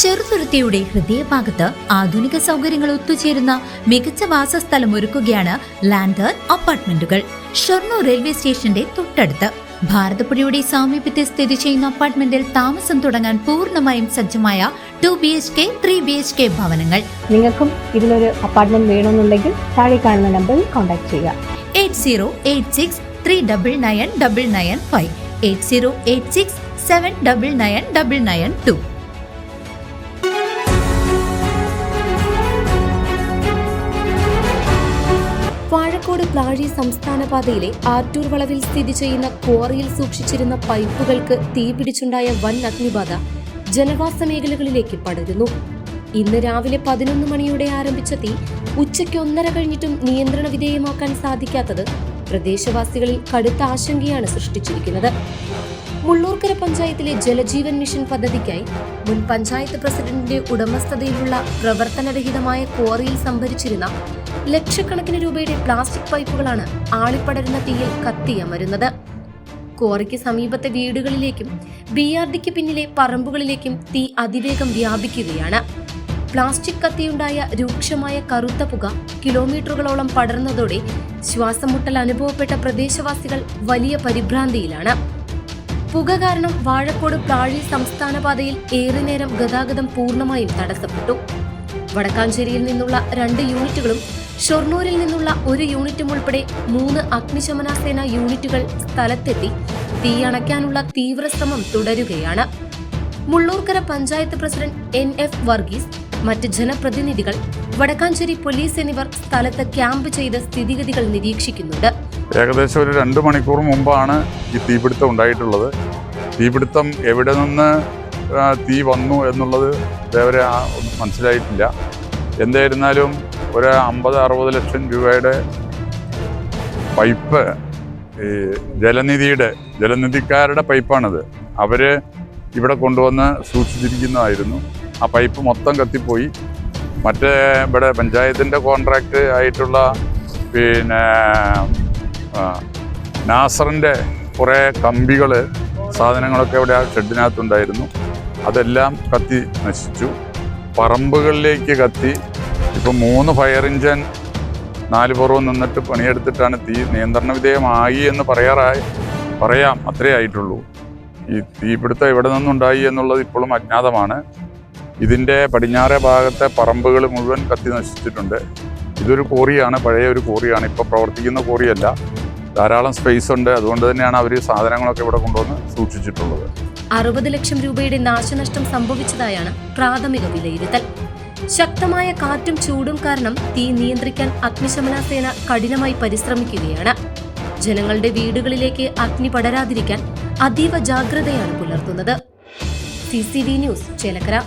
ചെറുതുരുത്തിയുടെ ഹൃദയഭാഗത്ത് ആധുനിക സൗകര്യങ്ങൾ ഒത്തുചേരുന്ന മികച്ച വാസസ്ഥലം ഒരുക്കുകയാണ് ലാൻഡർ അപ്പാർട്ട്മെന്റുകൾ. ഷൊർണൂർ റെയിൽവേ സ്റ്റേഷന്റെ തൊട്ടടുത്ത്. ഭാരതപ്പുഴയുടെ സാമീപ്യത്തിൽ സ്ഥിതി ചെയ്യുന്ന അപ്പാർട്ട്മെന്റിൽ താമസം തുടങ്ങാൻ പൂർണമായും സജ്ജമായ two B H K three B H K ഭവനങ്ങൾ. നിങ്ങൾക്കും ഇതിലൊരു അപ്പാർട്ട്മെന്റ് വേണമെന്നുണ്ടെങ്കിൽ താഴെ കാണുന്ന നമ്പറിൽ കോൺടാക്ട് ചെയ്യുക. Eight zero eight six three double nine double nine five. Eight zero eight six seven double nine double nine two. Vazhakode Plazhi സംസ്ഥാന പാതയിലെ ആറ്റൂർ വളവിൽ സ്ഥിതി ചെയ്യുന്ന ക്വാറിയിൽ സൂക്ഷിച്ചിരുന്ന പൈപ്പുകൾക്ക് തീപിടിച്ചുണ്ടായ വൻ അഗ്നിബാധ ജനവാസ മേഖലകളിലേക്ക് പടരുന്നു. ഇന്ന് രാവിലെ പതിനൊന്ന് മണിയോടെ ആരംഭിച്ച തീ ഉച്ചയ്ക്ക് ഒന്നര കഴിഞ്ഞിട്ടും നിയന്ത്രണ വിധേയമാക്കാൻ സാധിക്കാത്തത് പ്രദേശവാസികളിൽ കടുത്ത ആശങ്കയാണ് സൃഷ്ടിച്ചിരിക്കുന്നത്. മുള്ളൂർക്കര പഞ്ചായത്തിലെ ജലജീവൻ മിഷൻ പദ്ധതിക്കായി മുൻ പഞ്ചായത്ത് പ്രസിഡന്റിന്റെ ഉടമസ്ഥതയിലുള്ള പ്രവർത്തനരഹിതമായ ക്വാറിയിൽ സംഭരിച്ചിരുന്ന ലക്ഷക്കണക്കിന് രൂപയുടെ പ്ലാസ്റ്റിക് പൈപ്പുകളാണ് ആളിപ്പടരുന്ന തീയിൽ കത്തിയമരുന്നത്. ക്വാറിക്ക് സമീപത്തെ വീടുകളിലേക്കും ബി ആർ ഡിക്ക് പിന്നിലെ പറമ്പുകളിലേക്കും തീ അതിവേഗം വ്യാപിക്കുകയാണ്. പ്ലാസ്റ്റിക് കത്തിയുണ്ടായ രൂക്ഷമായ കറുത്ത പുക കിലോമീറ്ററുകളോളം പടർന്നതോടെ ശ്വാസമുട്ടൽ അനുഭവപ്പെട്ട പ്രദേശവാസികൾ വലിയ പരിഭ്രാന്തിയിലാണ്. പുക കാരണം വാഴക്കോട് പ്ലാഴി സംസ്ഥാന പാതയിൽ ഏറെ നേരം ഗതാഗതം പൂർണമായും തടസ്സപ്പെട്ടു. വടക്കാഞ്ചേരിയിൽ നിന്നുള്ള രണ്ട് യൂണിറ്റുകളും ഷൊർണൂരിൽ നിന്നുള്ള ഒരു യൂണിറ്റും ഉൾപ്പെടെ മൂന്ന് അഗ്നിശമന സേന യൂണിറ്റുകൾ സ്ഥലത്തെത്തി തീ അണയ്ക്കാനുള്ള തീവ്രശ്രമം തുടരുകയാണ്. Mullurkara panchayat president N F Varghese മറ്റ് ജനപ്രതിനിധികൾ വടക്കാഞ്ചേരി പോലീസ് എന്നിവർ സ്ഥലത്ത് ക്യാമ്പ് ചെയ്ത് സ്ഥിതിഗതികൾ നിരീക്ഷിക്കുന്നുണ്ട്. ഏകദേശം ഒരു രണ്ട് മണിക്കൂർ മുമ്പാണ് ഈ തീപിടുത്തം ഉണ്ടായിട്ടുള്ളത്. തീപിടുത്തം എവിടെ നിന്ന് തീ വന്നു എന്നുള്ളത് ഇതേവരെ മനസ്സിലായിട്ടില്ല. എന്തായിരുന്നാലും ഒരു അമ്പത് അറുപത് ലക്ഷം രൂപയുടെ പൈപ്പ് ഈ ജലനിധിയുടെ ജലനിധിക്കാരുടെ പൈപ്പാണിത്. അവർ ഇവിടെ കൊണ്ടുവന്ന് സൂക്ഷിച്ചിരിക്കുന്നതായിരുന്നു. ആ പൈപ്പ് മൊത്തം കത്തിപ്പോയി. മറ്റേ ഇവിടെ പഞ്ചായത്തിന്റെ കോൺട്രാക്റ്റ് ആയിട്ടുള്ള പിന്നെ നാസറിന്റെ കുറേ കമ്പികൾ സാധനങ്ങളൊക്കെ ഇവിടെ ആ ഷെഡിനകത്തുണ്ടായിരുന്നു. അതെല്ലാം കത്തി നശിച്ചു. പറമ്പുകളിലേക്ക് കത്തി ഇപ്പം മൂന്ന് ഫയർ എഞ്ചിൻ നാല് പുറവും നിന്നിട്ട് പണിയെടുത്തിട്ടാണ് തീ നിയന്ത്രണ വിധേയമായി എന്ന് പറയാറായി പറയാം. അത്രേ ആയിട്ടുള്ളൂ. ഈ തീപിടുത്തം എവിടെ നിന്നുണ്ടായി എന്നുള്ളത് ഇപ്പോഴും അജ്ഞാതമാണ്. ഇതിന്റെ പടിഞ്ഞാറേ ഭാഗത്തെ പറമ്പുകൾ മുഴുവൻ കത്തി നശിച്ചിട്ടുണ്ട്. ഇതൊരു കോറിയാണ് പഴയ ഒരു കോറിയാണ് ഇപ്പോൾ പ്രവർത്തിക്കുന്ന കോറിയല്ല ധാരാളം സ്പേസ് ഉണ്ട്. അതുകൊണ്ട് തന്നെയാണ് അവർ സാധനങ്ങളൊക്കെ ഇവിടെ കൊണ്ടുവന്ന് സൂക്ഷിച്ചിട്ടുള്ളത്. അറുപത് ലക്ഷം രൂപയുടെ നാശനഷ്ടം സംഭവിച്ചതായാണ് പ്രാഥമിക വിലയിരുത്തൽ. ശക്തമായ കാറ്റും ചൂടും കാരണം തീ നിയന്ത്രിക്കാൻ അഗ്നിശമന സേന കഠിനമായി പരിശ്രമിക്കുകയാണ്. ജനങ്ങളുടെ വീടുകളിലേക്ക് അഗ്നി പടരാതിരിക്കാൻ അതീവ ജാഗ്രതയാണ് പുലർത്തുന്നത്. C news Chelakkara.